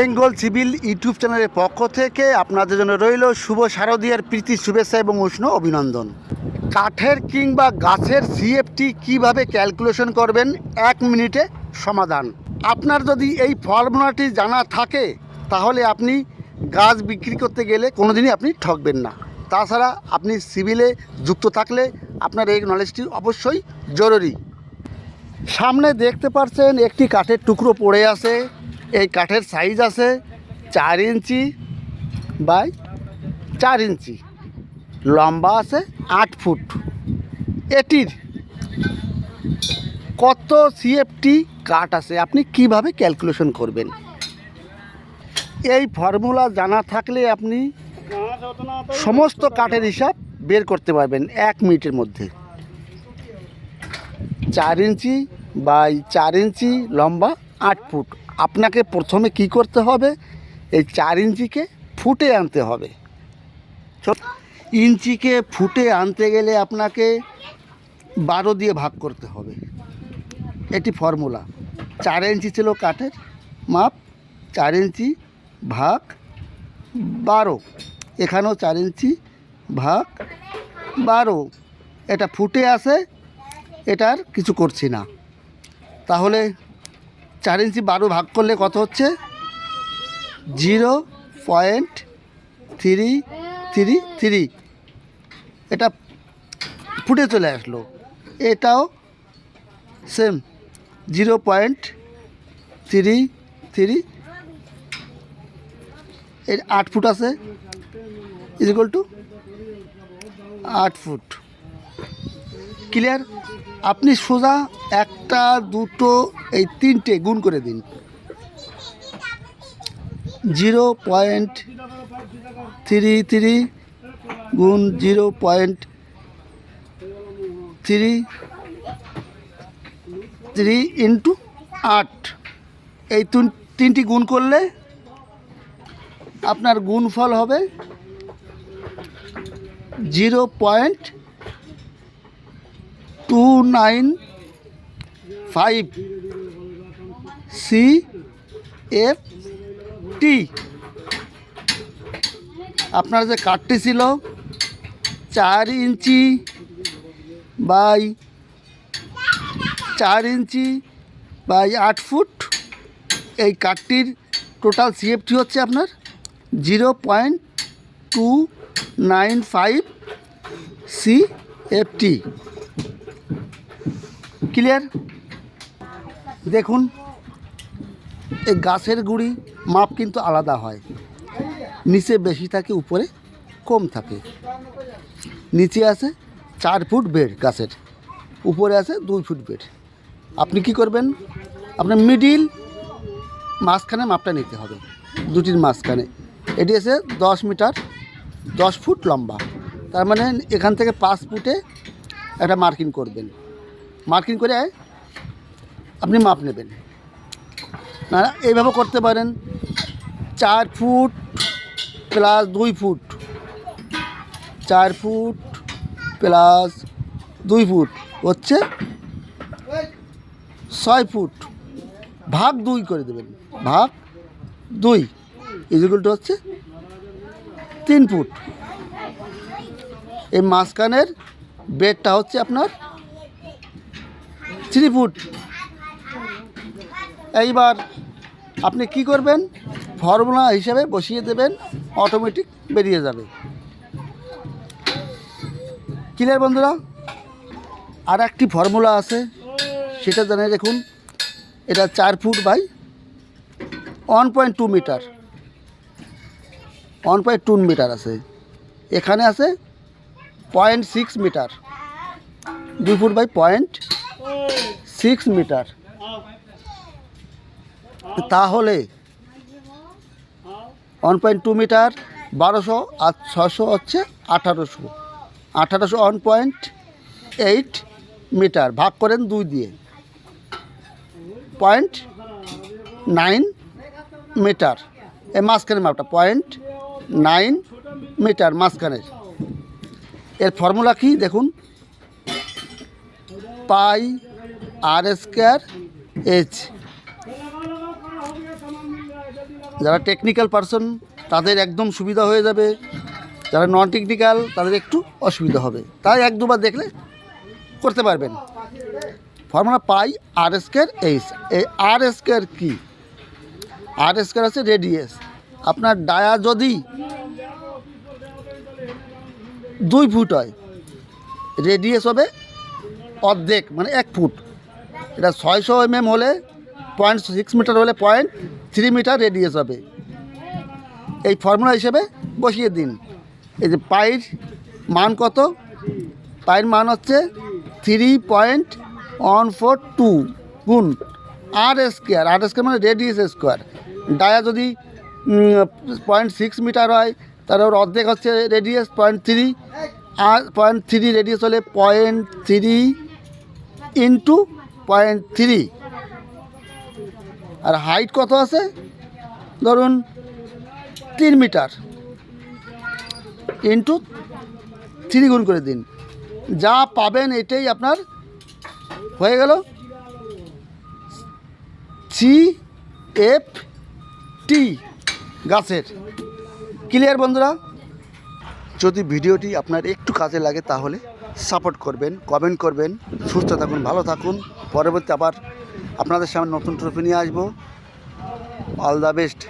Bengal civil YouTube চ্যানেলের পক্ষ থেকে আপনাদের জন্য রইল শুভ শারদীয়ার প্রীতি, শুভেচ্ছা এবং উষ্ণ অভিনন্দন। কাঠের কিংবা গাছের সিএফটি কীভাবে ক্যালকুলেশন করবেন? এক মিনিটে সমাধান। আপনার যদি এই ফর্মুলাটি জানা থাকে, তাহলে আপনি গাছ বিক্রি করতে গেলে কোনোদিনই আপনি ঠকবেন না। তাছাড়া আপনি সিভিলে যুক্ত থাকলে আপনার এই নলেজটি অবশ্যই জরুরি। সামনে দেখতে পাচ্ছেন একটি কাঠের টুকরো পড়ে আছে। এই কাঠের সাইজ আছে চার ইঞ্চি বাই চার ইঞ্চি। লম্বা আছে আট ফুট। এটির কত সিএফটি কাঠ আছে আপনি কীভাবে ক্যালকুলেশন করবেন? এই ফর্মুলা জানা থাকলে আপনি সমস্ত কাঠের হিসাব বের করতে পারবেন এক মিনিটের মধ্যে। চার ইঞ্চি বাই চার ইঞ্চি লম্বা আট ফুট। আপনাকে প্রথমে কি করতে হবে? এই চার ইঞ্চিকে ফুটে আনতে হবে। ইঞ্চিকে ফুটে আনতে গেলে আপনাকে বারো দিয়ে ভাগ করতে হবে। এটি ফর্মুলা। চার ইঞ্চি ছিল কাঠের মাপ, চার ইঞ্চি ভাগ বারো। এখানেও চার ইঞ্চি ভাগ বারো। এটা ফুটে আছে এটার কিছু করছি না। তাহলে চার ইঞ্চি বারো ভাগ করলে কত হচ্ছে? Zero point three three three. এটা ফুটে চলে আসলো। এটাও same zero point three three. এর আট ফুট আছে ইজ টু আট ফুট। ক্লিয়ার আপনি সোজা একটা, দুটো, এই তিনটে গুণ করে দিন। জিরো পয়েন্ট থ্রি থ্রি গুণ zero point three three into আট। এই তিন- তিনটি গুণ করলে আপনার গুণফল হবে zero point two nine five C F T আপনার যে কাঠটি ছিল চার ইঞ্চি বাই চার ইঞ্চি বাই আট ফুট, এই কাঠটির টোটাল সিএফটি হচ্ছে আপনার zero point two nine five C F T clear দেখুন, এই গাছের গুঁড়ি মাপ কিন্তু আলাদা হয়। নিচে বেশি থাকে, উপরে কম থাকে। নিচে আছে চার ফুট বেড গাছের, উপরে আছে দুই ফুট বেড। আপনি কি করবেন? আপনার মিডিল মাঝখানে মাপটা নিতে হবে, দুটির মাঝখানে। এটি আছে দশ মিটার, দশ ফুট লম্বা। তার মানে এখান থেকে পাঁচ ফুটে একটা মার্কিং করবেন। মার্কিং করে আপনি মাপ নেবেন। না এইভাবে করতে পারেন, চার ফুট প্লাস দুই ফুট, চার ফুট প্লাস দুই ফুট, হচ্ছে ছয় ফুট, ভাগ দুই করে দেবেন, ভাগ দুই ইজিকুলটা হচ্ছে তিন ফুট। এই মাঝখানের বেডটা হচ্ছে আপনার থ্রি ফুট। এইবার আপনি কি করবেন? ফর্মুলা হিসাবে বসিয়ে দেবেন অটোমেটিক বেরিয়ে যাবে। ক্লিয়ার বন্ধুরা? আর একটি ফর্মুলা আছে, সেটা জানিয়ে দেখুন এটা চার foot by one point two metre. One point two metre আছে। এখানে আছে পয়েন্ট সিক্স মিটার। দুই foot by point six metre তাহলে ওয়ান পয়েন্ট টু মিটার বারোশো আর ছশো হচ্ছে আঠারোশো। আঠারোশো ওয়ান পয়েন্ট এইট মিটার ভাগ করেন দুই দিয়ে। পয়েন্ট নাইন মিটার এই মাঝখানের মাপটা পয়েন্ট নাইন মিটার মাঝখানের। এর ফর্মুলা কি? দেখুন। Pi r square H. যারা টেকনিক্যাল পারসন তাদের একদম সুবিধা হয়ে যাবে। যারা নন টেকনিক্যাল তাদের একটু অসুবিধা হবে। তাই এক দুবার দেখলে করতে পারবেন। Formula pi r square H. এই আর স্কোয়ার কী? আর স্কোয়ার আছে রেডিয়াস আপনার ডায়া যদি দুই ফুট হয় রেডিয়াস হবে অর্ধেক মানে এক ফুট। এটা ছয়শো এমএম হলে পয়েন্ট সিক্স মিটার হলে পয়েন্ট থ্রি মিটার রেডিয়াস হবে। এই ফর্মুলা হিসেবে বসিয়ে দিন। এই যে পায়ের মান কত? পায়ের মান হচ্ছে three point one four two গুণ আর স্কোয়ার আর স্কোয়ার মানে রেডিয়াস স্কোয়ার ডায়া যদি পয়েন্ট সিক্স মিটার হয়, তাহলে ওর অর্ধেক হচ্ছে রেডিয়াস পয়েন্ট থ্রি আর পয়েন্ট থ্রি রেডিয়াস হলে point three into point three. আর হাইট কত আছে? ধরুন তিন মিটার। ইন্টু থ্রি গুণ করে দিন। যা পাবেন এটাই আপনার হয়ে গেল সি এফ টি গাছের। ক্লিয়ার বন্ধুরা? যদি ভিডিওটি আপনার একটু কাজে লাগে তাহলে সাপোর্ট করবেন, কমেন্ট করবেন, সুস্থ থাকুন, ভালো থাকুন। পরবর্তী আবার আপনাদের সামনে নতুন ট্রফি নিয়ে আসব। All the best